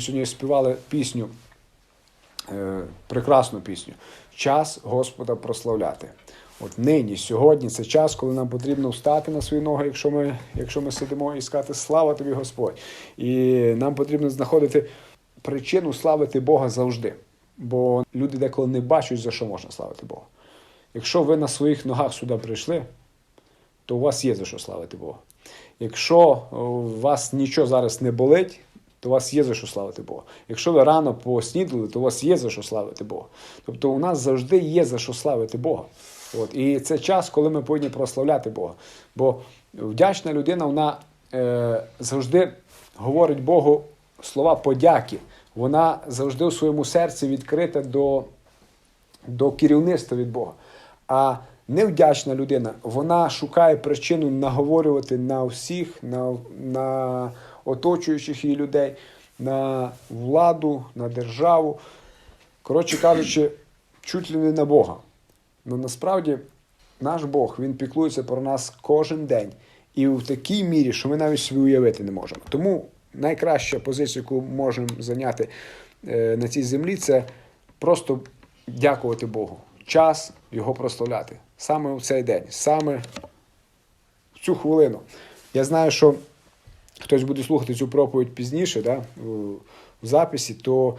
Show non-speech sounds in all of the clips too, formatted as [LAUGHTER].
Сьогодні співали пісню, е, прекрасну пісню. Час Господа прославляти. От нині, сьогодні це час, коли нам потрібно встати на свої ноги, якщо ми, якщо ми сидимо і сказати Слава тобі, Господь. І нам потрібно знаходити причину славити Бога завжди. Бо люди деколи не бачать, за що можна славити Бога. Якщо ви на своїх ногах сюди прийшли, то у вас є за що славити Бога. Якщо у вас нічого зараз не болить, то у вас є за що славити Бога. Якщо ви рано поснідали, то у вас є за що славити Бога. Тобто у нас завжди є за що славити Бога. От. І це час, коли ми повинні прославляти Бога. Бо вдячна людина, вона е, завжди говорить Богу слова подяки. Вона завжди у своєму серці відкрита до, до керівництва від Бога. А невдячна людина, вона шукає причину наговорювати на всіх, на, на оточуючих її людей, на владу, на державу. Коротше кажучи, чуть ли не на Бога. Ну насправді наш Бог він піклується про нас кожен день. І в такій мірі, що ми навіть собі уявити не можемо. Тому найкраща позиція, яку можемо зайняти е, на цій землі, це просто дякувати Богу. Час його прославляти. Саме в цей день, саме в цю хвилину. Я знаю, що хтось буде слухати цю проповідь пізніше, да, в, записі, то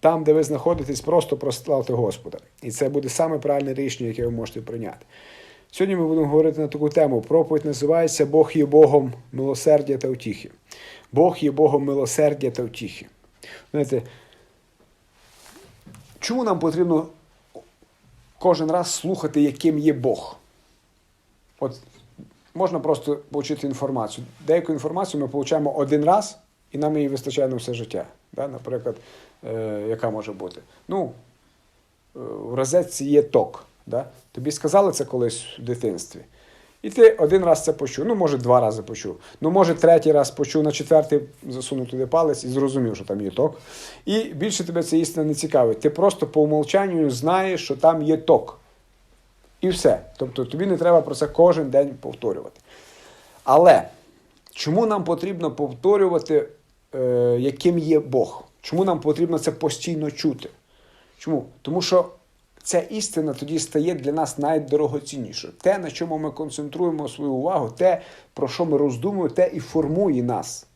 там, де ви знаходитесь, просто прославте Господа. І це буде саме правильне рішення, яке ви можете прийняти. Сьогодні ми будемо говорити на таку тему. Проповідь називається Бог є Богом милосердя та утіхи. Бог є Богом милосердя та утіхи. Знаєте, чому нам потрібно кожен раз слухати, яким є Бог? От можна просто отримати інформацію. Деяку інформацію ми отримуємо один раз, і нам її вистачає на все життя. Да? Наприклад, е, яка може бути? Ну, е, в розетці є ток. Да? Тобі сказали це колись в дитинстві. І ти один раз це почув, ну, може, два рази почув. Ну, може, третій раз почув, на четвертий засунув туди палець і зрозумів, що там є ток. І більше тебе це істина не цікавить. Ти просто по умовчанню знаєш, що там є ток. І все. Тобто тобі не треба про це кожен день повторювати. Але чому нам потрібно повторювати, е, яким є Бог? Чому нам потрібно це постійно чути? Чому? Тому що ця істина тоді стає для нас найдорогоціннішою. Те, на чому ми концентруємо свою увагу, те, про що ми роздумуємо, те і формує нас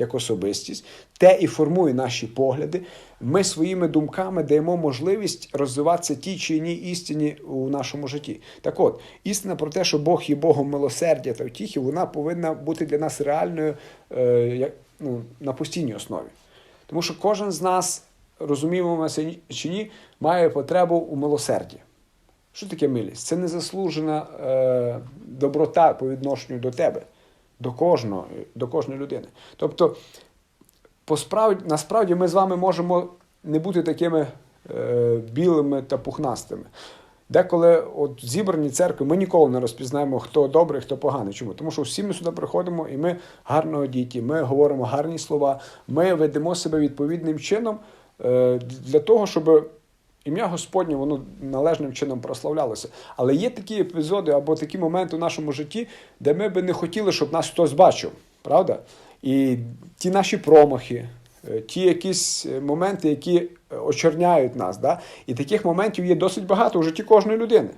як особистість, те і формує наші погляди. Ми своїми думками даємо можливість розвиватися тій чи іній істині у нашому житті. Так от, істина про те, що Бог є Богом милосердя та втіхи, вона повинна бути для нас реальною е, ну, на постійній основі. Тому що кожен з нас, розуміємо чи ні, має потребу у милосерді. Що таке милість? Це незаслужена е, доброта по відношенню до тебе, до кожного, до кожної людини. Тобто, насправді ми з вами можемо не бути такими е, білими та пухнастими. Деколи от зібрані церкви, ми ніколи не розпізнаємо, хто добрий, хто поганий. Чому? Тому що всі ми сюди приходимо і ми гарно одіті, ми говоримо гарні слова, ми ведемо себе відповідним чином е, для того, щоб ім'я Господнє воно належним чином прославлялося. Але є такі епізоди або такі моменти в нашому житті, де ми би не хотіли, щоб нас хтось бачив. Правда? І ті наші промахи, е, ті якісь моменти, які очерняють нас. Да? І таких моментів є досить багато у житті кожної людини.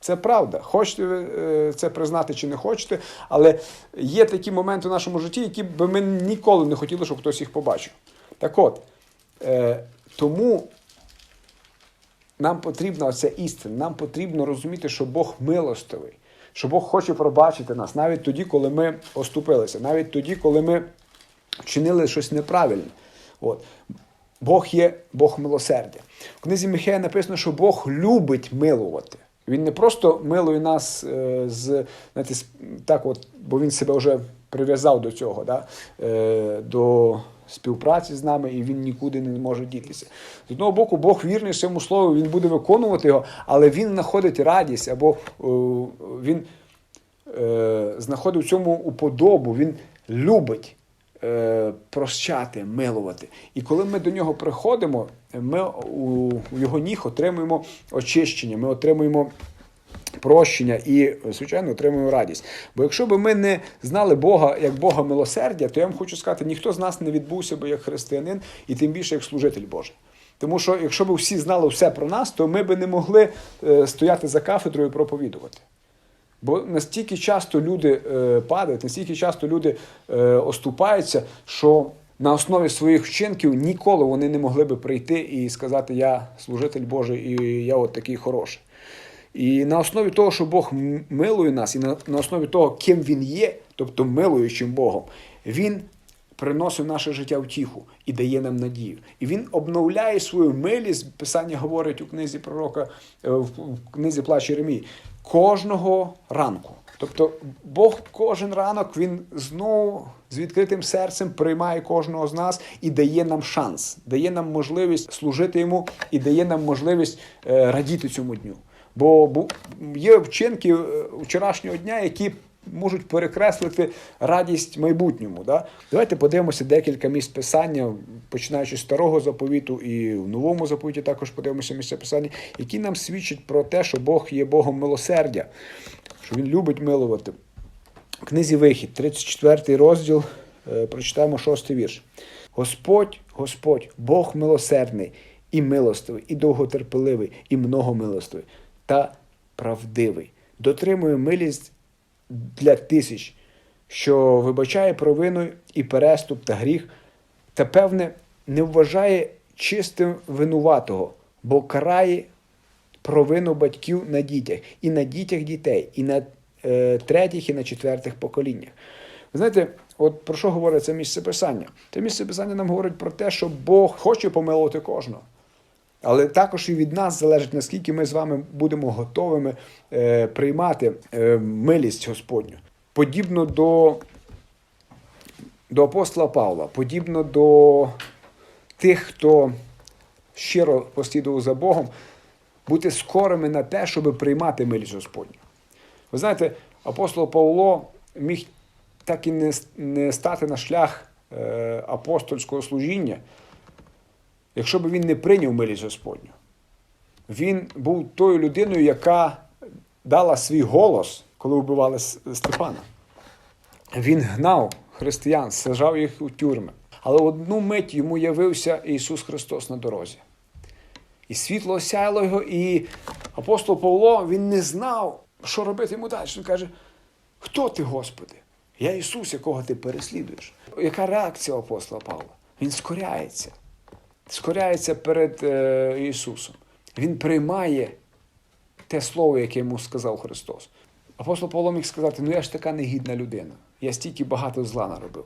Це правда. Хочете ви е, це признати чи не хочете, але є такі моменти в нашому житті, які би ми ніколи не хотіли, щоб хтось їх побачив. Так от, е, тому нам потрібна оця істина, нам потрібно розуміти, що Бог милостивий, що Бог хоче пробачити нас навіть тоді, коли ми оступилися, навіть тоді, коли ми вчинили щось неправильне. От. Бог є Бог милосердя. В книзі Михея написано, що Бог любить милувати. Він не просто милує нас е, з знаєте, так, от, бо він себе вже прив'язав до цього, да, е, до співпраці з нами, і він нікуди не може дітися. З одного боку, Бог вірний своєму слову, він буде виконувати його, але він знаходить радість або е, він е, знаходить в цьому уподобу, він любить е, прощати, милувати. І коли ми до нього приходимо, ми у, у його ніг отримуємо очищення, ми отримуємо прощення і, звичайно, отримуємо радість. Бо якщо б ми не знали Бога як Бога милосердя, то я вам хочу сказати, ніхто з нас не відбувся би як християнин, і тим більше як служитель Божий. Тому що якщо б всі знали все про нас, то ми б не могли е, стояти за кафедрою і проповідувати. Бо настільки часто люди е, падають, настільки часто люди е, оступаються, що на основі своїх вчинків ніколи вони не могли би прийти і сказати: Я служитель Божий, і я от такий хороший. І на основі того, що Бог милує нас, і на, основі того, ким Він є, тобто милуючим Богом, Він приносить наше життя втіху і дає нам надію. І він обновляє свою милість. Писання говорить у книзі пророка, е, в в книзі Плач Єремії, кожного ранку. Тобто Бог кожен ранок він знову з відкритим серцем приймає кожного з нас і дає нам шанс, дає нам можливість служити йому і дає нам можливість е, радіти цьому дню. Бо є вчинки е, вчорашнього дня, які можуть перекреслити радість майбутньому. Да? Давайте подивимося декілька місць писання, починаючи з старого заповіту і в новому заповіті також подивимося місця писання, які нам свідчать про те, що Бог є Богом милосердя, що Він любить милувати. В книзі Вихід, 34 розділ, е, прочитаємо 6 вірш. Господь, Господь, Бог милосердний і милостивий, і довготерпеливий, і многомилостивий, та правдивий. Дотримує милість для тисяч, що вибачає провину і переступ та гріх, та, певне, не вважає чистим винуватого, бо карає провину батьків на дітях, і на дітях дітей, і на е, третіх, і на четвертих поколіннях. Ви знаєте, от про що говорить це місце писання? Це місце писання нам говорить про те, що Бог хоче помилувати кожного. Але також і від нас залежить, наскільки ми з вами будемо готовими е, приймати е, милість Господню. Подібно до, до апостола Павла, подібно до тих, хто щиро послідував за Богом, бути скорими на те, щоб приймати милість Господню. Ви знаєте, апостол Павло міг так і не, стати на шлях е, апостольського служіння, якщо б він не прийняв милість Господню. Він був тою людиною, яка дала свій голос, коли вбивали Степана. Він гнав християн, сажав їх у тюрми. Але в одну мить йому явився Ісус Христос на дорозі. І світло осяяло його, і апостол Павло він не знав, що робити йому далі. Він каже: Хто ти, Господи? Я Ісус, якого ти переслідуєш. Яка реакція апостола Павла? Він скоряється, скоряється перед е, Ісусом. Він приймає те слово, яке йому сказав Христос. Апостол Павло міг сказати: ну я ж така негідна людина, я стільки багато зла наробив.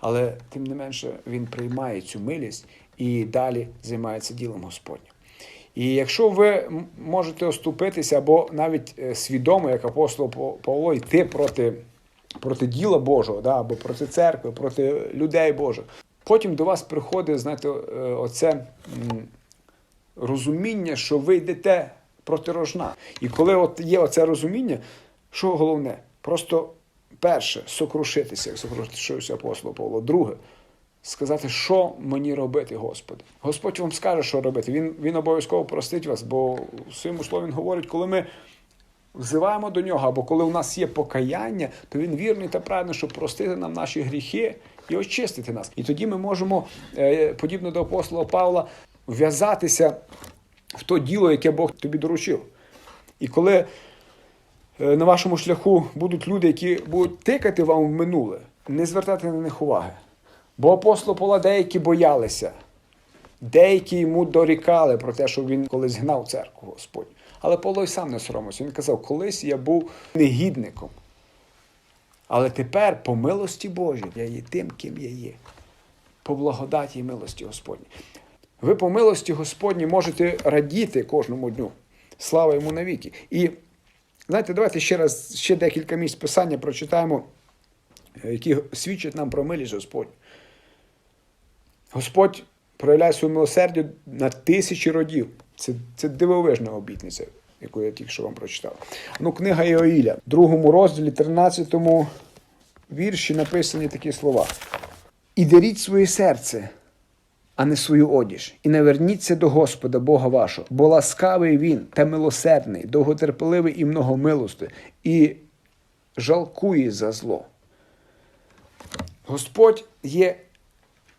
Але тим не менше він приймає цю милість і далі займається ділом Господнім. І якщо ви можете оступитися або навіть е, свідомо, як апостол Павло, йти проти, проти діла Божого, да, або проти церкви, проти людей Божих, потім до вас приходить, знаєте, е, оце розуміння, що ви йдете проти рожна. І коли от є оце розуміння, що головне? Просто перше сокрушитися, як сокрушився апостол Павло. Друге, сказати, що мені робити, Господи. Господь вам скаже, що робити. Він, він обов'язково простить вас, бо в своєму слові він говорить, коли ми взиваємо до нього, або коли у нас є покаяння, то він вірний та правильний, щоб простити нам наші гріхи і очистити нас. І тоді ми можемо, е, подібно до апостола Павла, в'язатися в то діло, яке Бог тобі доручив. І коли е, на вашому шляху будуть люди, які будуть тикати вам в минуле, не звертати на них уваги. Бо апостол Павла деякі боялися, деякі йому дорікали про те, що він колись гнав церкву Господь. Але Павло й сам не соромився. Він казав, колись я був негідником. Але тепер, по милості Божій, я є тим, ким я є. По благодаті і милості Господній. Ви по милості Господній можете радіти кожному дню. Слава йому навіки. І знаєте, давайте ще раз ще декілька місць писання прочитаємо, е, які свідчать нам про милість Господню. Господь проявляє своє милосердя на тисячі родів. Це, це дивовижна обітниця, яку я тільки що вам прочитав. Ну, книга Іоїля, в другому розділі, 13 вірші написані такі слова. І деріть своє серце, а не свою одіж, і наверніться до Господа Бога вашого, бо ласкавий він та милосердний, довготерпеливий і многомилостий, і жалкує за зло. Господь є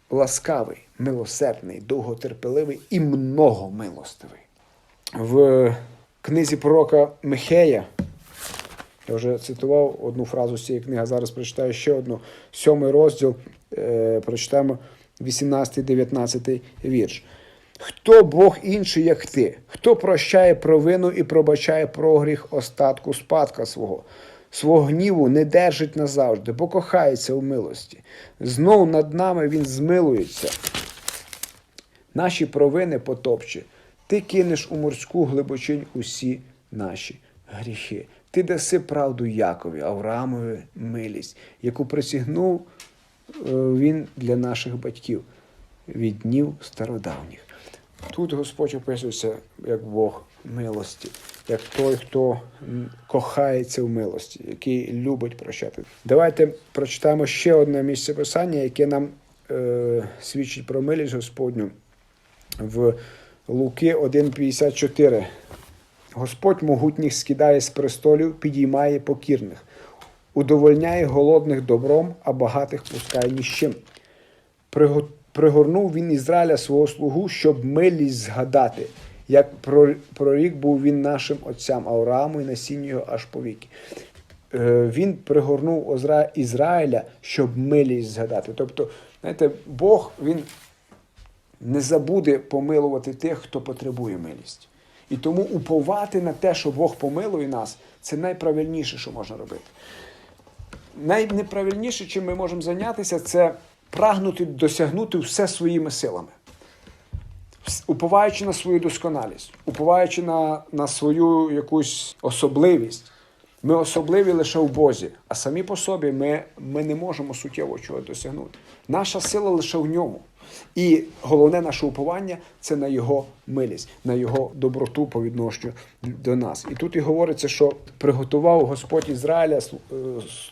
ласкавий, милосердний, довготерпеливий і многомилостивий. В книзі пророка Михея, я вже цитував одну фразу з цієї книги, а зараз прочитаю ще одну, сьомий розділ, е, прочитаємо 18-19 вірш. Хто Бог інший, як ти? Хто прощає провину і пробачає прогріх остатку спадка свого? Свого гніву не держить назавжди, бо кохається у милості. Знов над нами він змилується. Наші провини потопче. Ти кинеш у морську глибочинь усі наші гріхи. Ти даси правду Якові, Авраамові милість, яку присягнув е, він для наших батьків від днів стародавніх. Тут Господь описується як Бог милості, як той, хто кохається в милості, який любить прощати. Давайте прочитаємо ще одне місце писання, яке нам е, свідчить про милість Господню в Луки 1,54. Господь могутніх скидає з престолів, підіймає покірних, удовольняє голодних добром, а багатих пускає ні. Пригорнув він Ізраїля свого слугу, щоб милість згадати, як прорік був він нашим отцям Аврааму і насінню його аж повіки. Е, Він пригорнув Ізраїля, щоб милість згадати. Тобто, знаєте, Бог він не забуде помилувати тих, хто потребує милість. І тому уповати на те, що Бог помилує нас, це найправильніше, що можна робити. Найнеправильніше, чим ми можемо зайнятися, це прагнути досягнути все своїми силами, уповаючи на свою досконалість, уповаючи на, на свою якусь особливість. Ми особливі лише в Бозі, а самі по собі ми, ми не можемо суттєво чого досягнути. Наша сила лише в ньому. І головне наше уповання це на його милість, на його доброту по відношенню до нас. І тут і говориться, що приготував Господь Ізраїля е,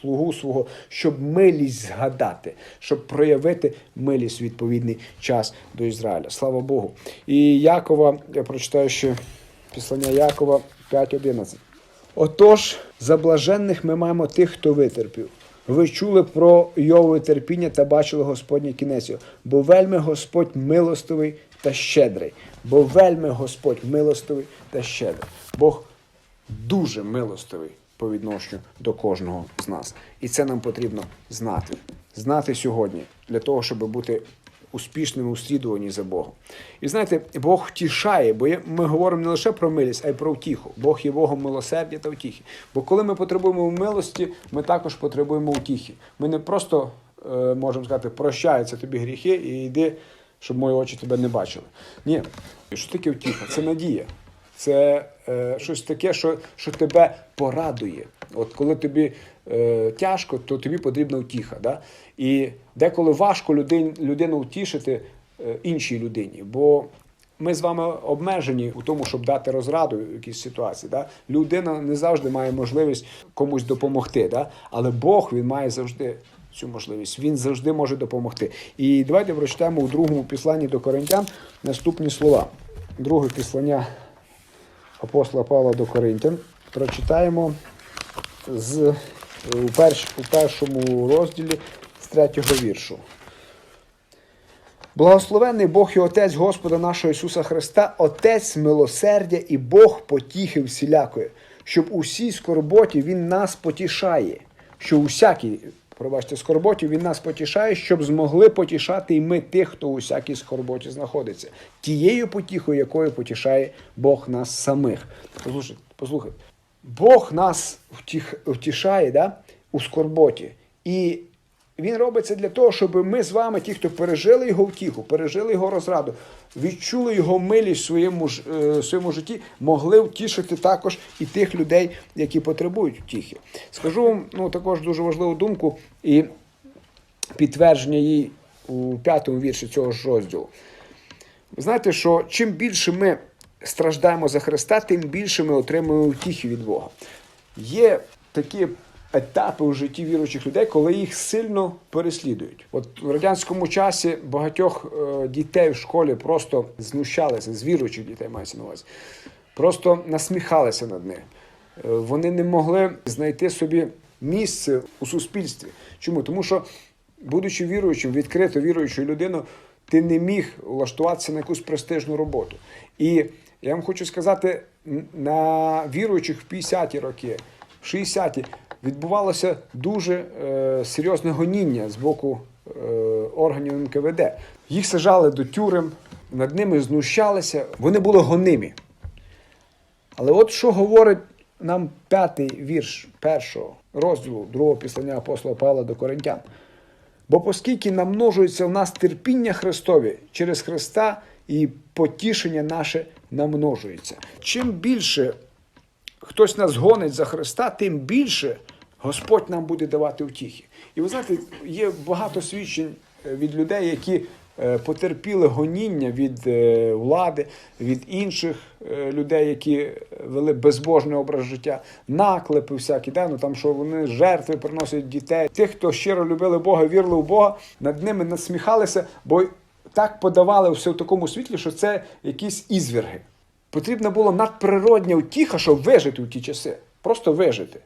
слугу свого, щоб милість згадати, щоб проявити милість в відповідний час до Ізраїля. Слава Богу. І Якова, я прочитаю ще післання Якова 5.11. Отож, за блаженних ми маємо тих, хто витерпів. Ви чули про Йовове терпіння та бачили Господнє кінець. Бо вельми Господь милостивий та щедрий. Бо вельми Господь милостивий та щедрий. Бог дуже милостивий по відношенню до кожного з нас. І це нам потрібно знати. Знати сьогодні для того, щоб бути успішними у слідуванні за Богом. І знаєте, Бог втішає, бо ми говоримо не лише про милість, а й про втіху. Бог є Богом милосердя та втіхи. Бо коли ми потребуємо милості, ми також потребуємо втіхи. Ми не просто е, можемо сказати, прощаються тобі гріхи і йди, щоб мої очі тебе не бачили. Ні, що таке втіха? Це надія. Це е, щось таке, що, що тебе порадує. От коли тобі е, тяжко, то тобі потрібна втіха. Да? І деколи важко людин, людину втішити е, іншій людині. Бо ми з вами обмежені у тому, щоб дати розраду в якійсь ситуації. Да? Людина не завжди має можливість комусь допомогти, да? але Бог він має завжди цю можливість. Він завжди може допомогти. І давайте прочитаємо у другому післанні до Коринтян наступні слова. Друге післання апостола Павла до Коринтян. Прочитаємо з, у, перш, у першому розділі з третього віршу. Благословенний Бог і Отець Господа нашого Ісуса Христа, Отець милосердя і Бог потіхи всілякої, щоб у всій скорботі Він нас потішає, що у всякій, пробачте, скорботі Він нас потішає, щоб змогли потішати і ми тих, хто у всякій скорботі знаходиться, тією потіхою, якою потішає Бог нас самих. Послухайте, послухайте. Бог нас втіх, втішає да, у скорботі. І він робить це для того, щоб ми з вами, ті, хто пережили його втіху, пережили його розраду, відчули його милість в своєму, е, в своєму житті, могли втішити також і тих людей, які потребують втіхи. Скажу вам ну, також дуже важливу думку і підтвердження її у п'ятому вірші цього ж розділу. Ви знаєте, що чим більше ми страждаємо за Христа, тим більше ми отримуємо втіхи від Бога. Є такі етапи у житті віруючих людей, коли їх сильно переслідують. От в радянському часі багатьох е, дітей в школі просто знущалися з віруючих дітей, мається на увазі. Просто насміхалися над ними. Е, Вони не могли знайти собі місце у суспільстві. Чому? Тому що, будучи віруючим, відкрито віруючою людиною, ти не міг влаштуватися на якусь престижну роботу. І я вам хочу сказати, на віруючих в 50-ті роки, в 60-ті відбувалося дуже е, серйозне гоніння з боку е, органів НКВД. Їх сажали до тюрем, над ними знущалися, вони були гонимі. Але от що говорить нам п'ятий вірш першого розділу другого післання апостола Павла до Коринтян. Бо оскільки намножується в нас терпіння Христові через Христа і потішення наше намножується. Чим більше хтось нас гонить за Христа, тим більше Господь нам буде давати втіхи. І ви знаєте, є багато свідчень е, від людей, які потерпіли гоніння від е, влади, від інших е, людей, які вели безбожний образ життя, наклепи всякі, да? ну, там, що вони жертви приносять дітей. Тих, хто щиро любили Бога, вірили в Бога, над ними насміхалися, бо так подавали все в такому світлі, що це якісь ізвірги. Потрібна була надприродня утіха, щоб вижити у ті часи. Просто вижити.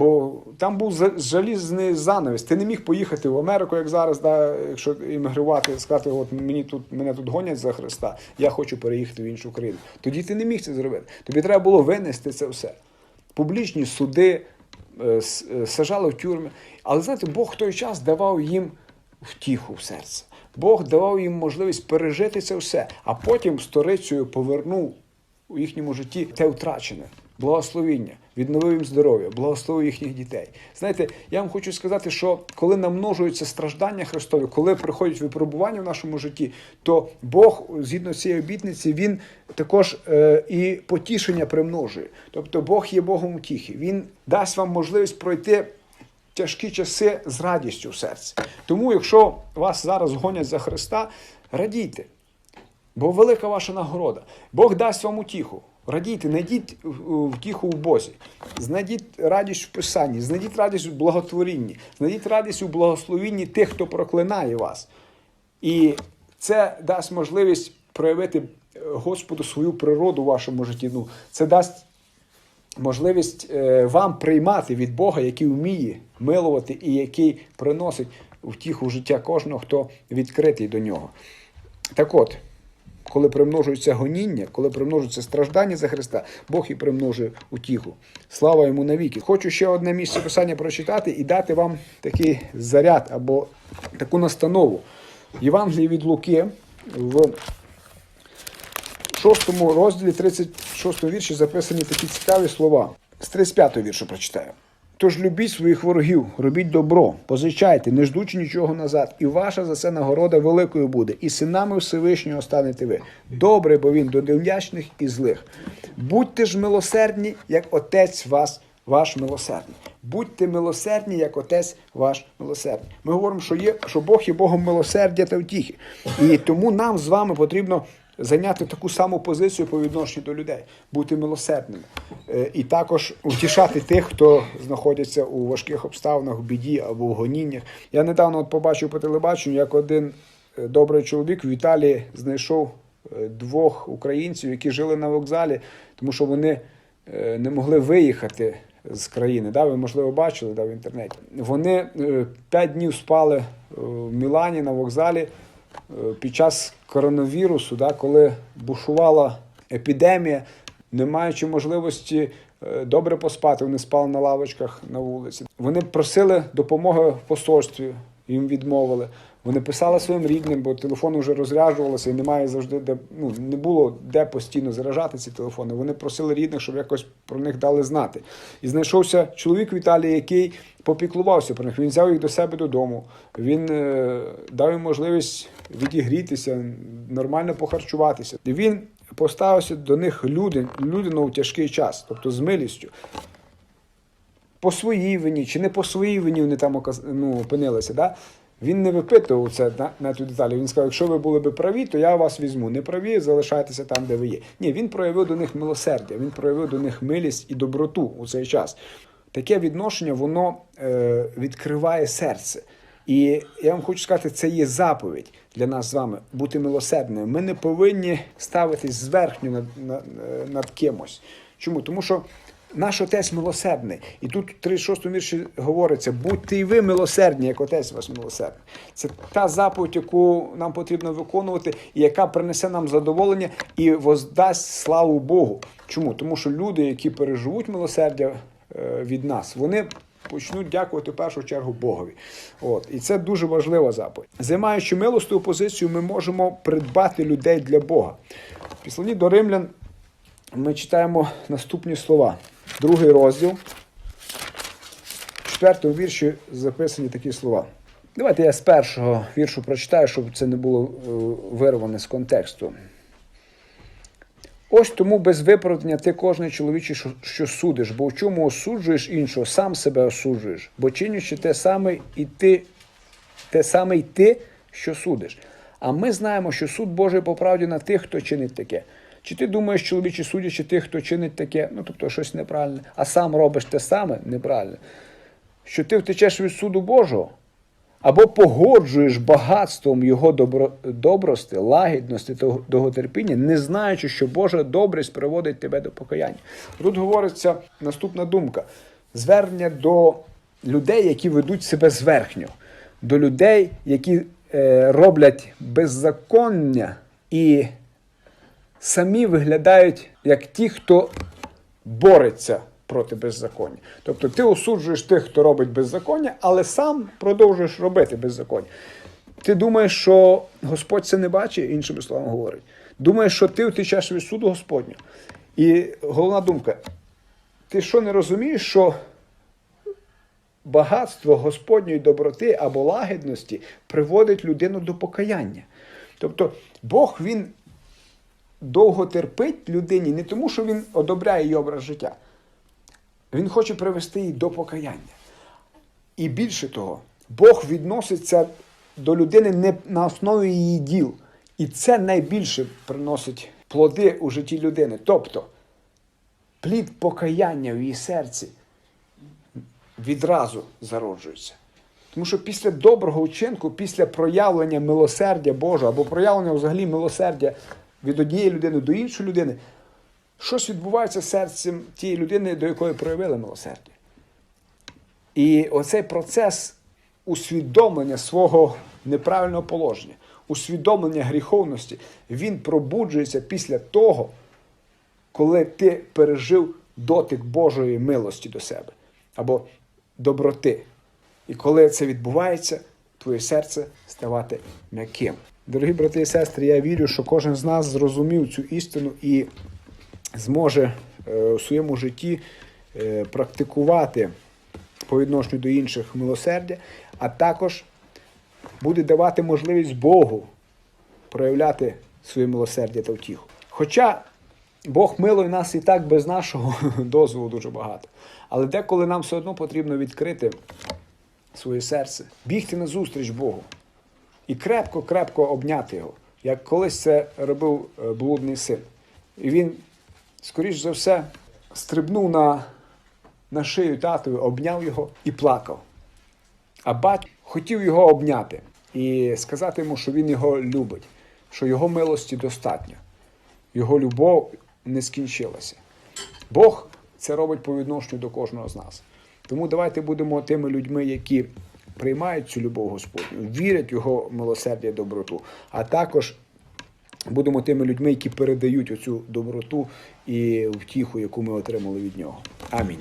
Бо там був за- залізний занавіс. Ти не міг поїхати в Америку, як зараз, да, якщо іммігрувати, сказати, от мені тут мене тут гонять за Христа, я хочу переїхати в іншу країну. Тоді ти не міг це зробити. Тобі треба було винести це все. Публічні суди е, е, сажали в тюрми. Але знаєте, Бог в той час давав їм втіху в серце. Бог давав їм можливість пережити це все, а потім сторицею повернув у їхньому житті те втрачене. Благословіння, відновив їм здоров'я, благословив їхніх дітей. Знаєте, я вам хочу сказати, що коли намножуються страждання Христові, коли приходять випробування в нашому житті, то Бог, згідно цієї обітниці, Він також е, і потішення примножує. Тобто Бог є Богом утіхи. Він дасть вам можливість пройти тяжкі часи з радістю в серці. Тому, якщо вас зараз гонять за Христа, радійте. Бо велика ваша нагорода. Бог дасть вам утіху. Радійте, знайдіть втіху в Бозі. Знайдіть радість в Писанні, знайдіть радість у благотворінні, знайдіть радість у благословінні тих, хто проклинає вас. І це дасть можливість проявити е, Господу свою природу у вашому житті. Ну, це дасть можливість е, вам приймати від Бога, який вміє милувати і який приносить втіху в життя кожного, хто відкритий до нього. Так от, коли примножується гоніння, коли примножується страждання за Христа, Бог і примножує утіху. Слава йому навіки. Хочу ще одне місце писання прочитати і дати вам такий заряд або таку настанову. Євангелії від Луки в шостому розділі 36 вірші записані такі цікаві слова. З 35 віршу прочитаю. Тож любіть своїх ворогів, робіть добро, позичайте, не ждучи нічого назад, і ваша за це нагорода великою буде, і синами Всевишнього станете ви. Добре, бо він до невдячних і злих. Будьте ж милосердні, як Отець вас, ваш милосердний. Будьте милосердні, як Отець ваш милосердний. Ми говоримо, що є, що Бог є Богом милосердя та втіхи. І тому нам з вами потрібно зайняти таку саму позицію по відношенню до людей, бути милосердними. Е, І також втішати тих, хто знаходиться у важких обставинах, біді або в гоніннях. Я недавно от побачив по телебаченню, як один е, добрий чоловік в Італії знайшов е, двох українців, які жили на вокзалі, тому що вони не могли виїхати з країни. Да? Ви, можливо, бачили да, в інтернеті. Вони п'ять днів спали в Мілані на вокзалі під час коронавірусу, да, коли бушувала епідемія, не маючи можливості е, добре поспати, вони спали на лавочках на вулиці. Вони просили допомоги в посольстві, їм відмовили. Вони писали своїм рідним, бо телефони вже розряджувалися і немає завжди де ну не було де постійно заряджати ці телефони. Вони просили рідних, щоб якось про них дали знати. І знайшовся чоловік в Італії, який попіклувався про них. Він взяв їх до себе додому. Він е, дав їм можливість відігрітися, нормально похарчуватися. І він поставився до них люди, людину в тяжкий час, тобто з милістю по своїй вині чи не по своїй вині вони там ну, опинилися. Да? Він не випитував це на, на ту деталі. Він сказав, якщо ви були б праві, то я вас візьму. Не праві, залишайтеся там, де ви є. Ні, він проявив до них милосердя, він проявив до них милість і доброту у цей час. таке відношення воно е, відкриває серце. І я вам хочу сказати, це є заповідь для нас з вами бути милосердними. Ми не повинні ставитись зверхньо над, над, над кимось. Чому? Тому що наш отець милосердний. І тут в 36 вірші говориться: будьте і ви милосердні, як отець ваш милосердний. Це та заповідь, яку нам потрібно виконувати, і яка принесе нам задоволення і воздасть славу Богу. Чому? Тому що люди, які переживуть милосердя е, від нас, вони почнуть дякувати в першу чергу Богові. От. І це дуже важлива заповідь. Займаючи милостиву позицію, ми можемо придбати людей для Бога. В післанні до римлян ми читаємо наступні слова. Другий розділ. В четвертому вірші записані такі слова. Давайте я з першого віршу прочитаю, щоб це не було е, вирване з контексту. Ось тому без виправдання ти кожний чоловічий, що, судиш, бо в чому осуджуєш іншого, сам себе осуджуєш, бо чинячи те саме і ти, те саме й ти, що судиш. А ми знаємо, що суд Божий по правді на тих, хто чинить таке. Чи ти думаєш, чоловічі судячи тих, хто чинить таке, ну тобто щось неправильне, а сам робиш те саме неправильне, що ти втечеш від суду Божого? Або погоджуєш багатством його добро, добрости, лагідності та довготерпіння, не знаючи, що Божа добрість приводить тебе до покаяння. Тут говориться наступна думка: звернення до людей, які ведуть себе зверхньо, до людей, які е, роблять беззаконня і самі виглядають як ті, хто бореться проти беззаконня. Тобто ти осуджуєш тих, хто робить беззаконня, але сам продовжуєш робити беззаконня. Ти думаєш, що Господь це не бачить, іншими словами говорить. Думаєш, що ти втечеш від суду Господню. І головна думка: ти що не розумієш, що багатство Господньої доброти або лагідності приводить людину до покаяння? Тобто Бог він довго терпить людині не тому, що він одобряє її образ життя. Він хоче привести її до покаяння. І більше того, Бог відноситься до людини не на основі її діл. І це найбільше приносить плоди у житті людини. Тобто плід покаяння в її серці відразу зароджується. Тому що після доброго учинку, після проявлення милосердя Божого або проявлення взагалі милосердя від однієї людини до іншої людини, щось відбувається серцем тієї людини, до якої проявили милосердя. І оцей процес усвідомлення свого неправильного положення, усвідомлення гріховності, він пробуджується після того, коли ти пережив дотик Божої милості до себе або доброти. І коли це відбувається, твоє серце ставати м'яким. Дорогі брати і сестри, я вірю, що кожен з нас зрозумів цю істину і зможе е, у своєму житті е, практикувати по відношенню до інших милосердя, а також буде давати можливість Богу проявляти своє милосердя та втіху. Хоча Бог милує нас і так без нашого [LAUGHS] дозволу дуже багато. Але деколи нам все одно потрібно відкрити своє серце, бігти назустріч Богу і крепко-крепко обняти його, як колись це робив е, блудний син. І він, скоріш за все, стрибнув на, на шию татові, обняв його і плакав. А батько хотів його обняти і сказати йому, що він його любить, що його милості достатньо, його любов не скінчилася. Бог це робить по відношенню до кожного з нас. Тому давайте будемо тими людьми, які приймають цю любов Господню, вірять в його милосердя і доброту, а також будемо тими людьми, які передають оцю доброту і втіху, яку ми отримали від нього. Амінь.